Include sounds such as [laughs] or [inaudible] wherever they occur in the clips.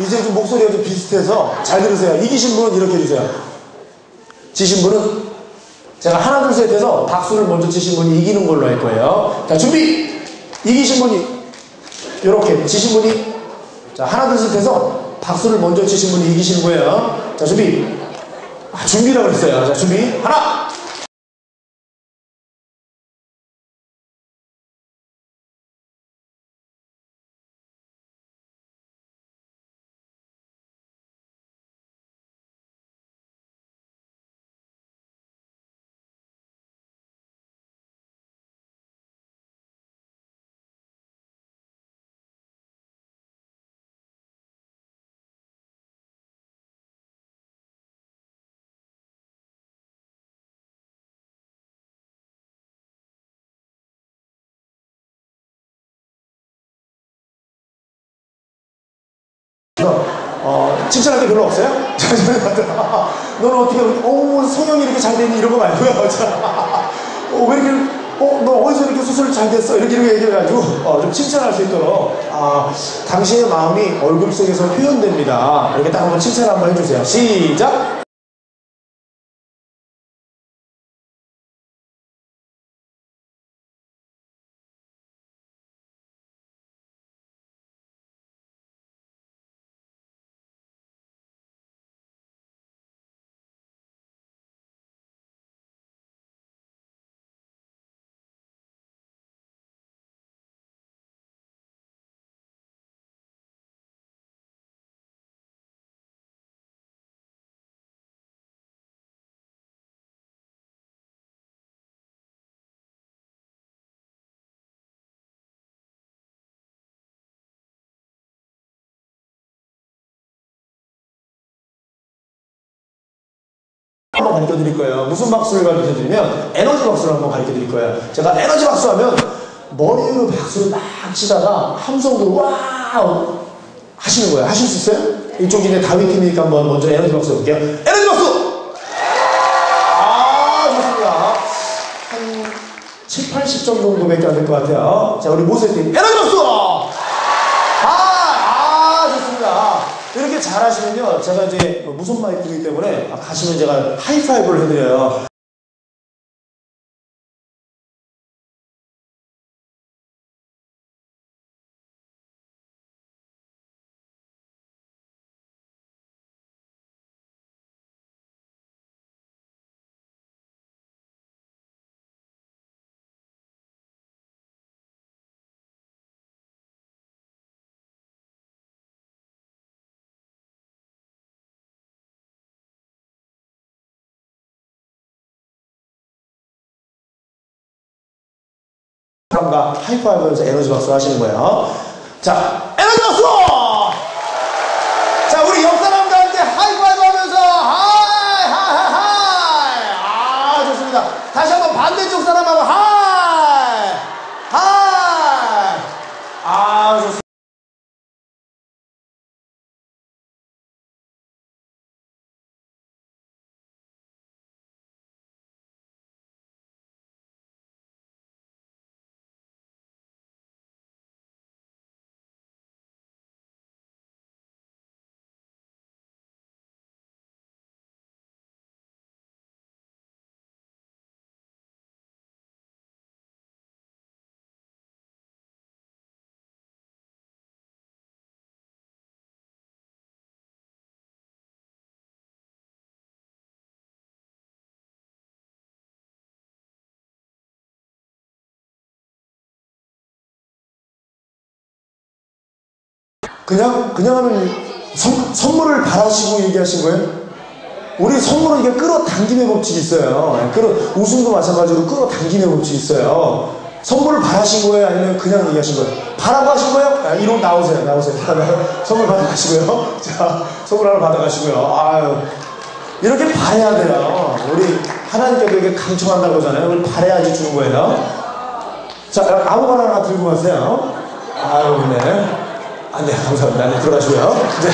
이제 좀 목소리가 좀 비슷해서 잘 들으세요. 이기신 분은 이렇게 해주세요. 지신 분은 제가 하나 둘 셋 해서 박수를 먼저 치신 분이 이기는 걸로 할 거예요. 자 준비! 이기신 분이 이렇게 지신 분이 자 하나 둘 셋 해서 박수를 먼저 치신 분이 이기시는 거예요. 자 준비! 아, 준비라고 그랬어요. 자 준비 하나! 그래서 어, 칭찬할 게 별로 없어요? [laughs] 너는 어떻게 어 성형이 이렇게 잘 되니 이런 거 말고요. [laughs] 자, 어, 왜 이렇게 어, 너 어디서 이렇게 수술 잘 됐어? 이렇게 이렇게 얘기해가지고 어, 좀 칭찬할 수 있도록 아, 당신의 마음이 얼굴 속에서 표현됩니다. 이렇게 딱 한번 칭찬 한번 해주세요. 시작. 한번 가르쳐 드릴 거예요. 무슨 박수를 가르쳐 드리면 에너지 박수를 한번 가르쳐 드릴 거예요. 제가 에너지 박수 하면 머리 위로 박수를 막 치다가 함성으로 와우 하시는 거예요. 하실 수 있어요? 이쪽 이제 다윗 팀이니까 한번 먼저 에너지 박수 해볼게요. 에너지 박수! 아, 좋습니다. 한 7, 80점 정도밖에 안 될 것 같아요. 자, 우리 모세 팀 에너지 박수! 아, 아, 좋습니다. 이렇게 잘하시면요. 제가 이제 무슨 마이크이기 때문에 가시면 제가 하이파이브를 해드려요. 사람과 하이파이브 하면서 에너지 박수 하시는 거예요. 자, 에너지 박수! 그냥 그냥 하는 선, 선물을 바라시고 얘기하신 거예요? 우리 선물은 이게 끌어당김의 법칙이 있어요. 예, 끌어 웃음도 마찬가지로 끌어당김의 법칙이 있어요. 선물을 바라신 거예요? 아니면 그냥 얘기하신 거예요? 바라고 하신 거예요? 아, 이로 나오세요. 나오세요. 선물 받아가시고요. [laughs] 자, 선물 하나 받아가시고요. 아유. 이렇게 바래야 돼요. 우리 하나님께도 이렇게 강청한다고 하잖아요. 우리 바래야지 주는 거예요. 자, 아무거나 하나 들고 가세요. 아유, 네. 아, 네, 감사합니다. 네, 들어가시고요. 네.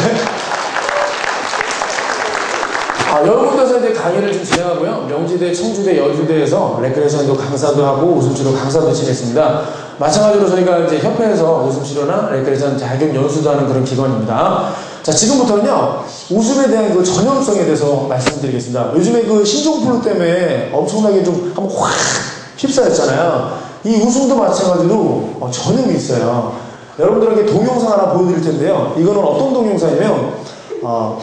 아, 여러분께서 이제 강의를 좀 진행하고요. 명지대, 청주대, 여주대에서 레크레이션도 강사도 하고 웃음치료 강사도 진행했습니다. 마찬가지로 저희가 이제 협회에서 웃음치료나 레크레이션 자격 연수도 하는 그런 기관입니다. 자, 지금부터는요, 웃음에 대한 그 전염성에 대해서 말씀드리겠습니다. 요즘에 그 신종플루 때문에 엄청나게 좀 한번 확 휩싸였잖아요. 이 웃음도 마찬가지로 어, 전염이 있어요. 여러분들에게 동영상 하나 보여드릴 텐데요. 이거는 어떤 동영상이냐면 어,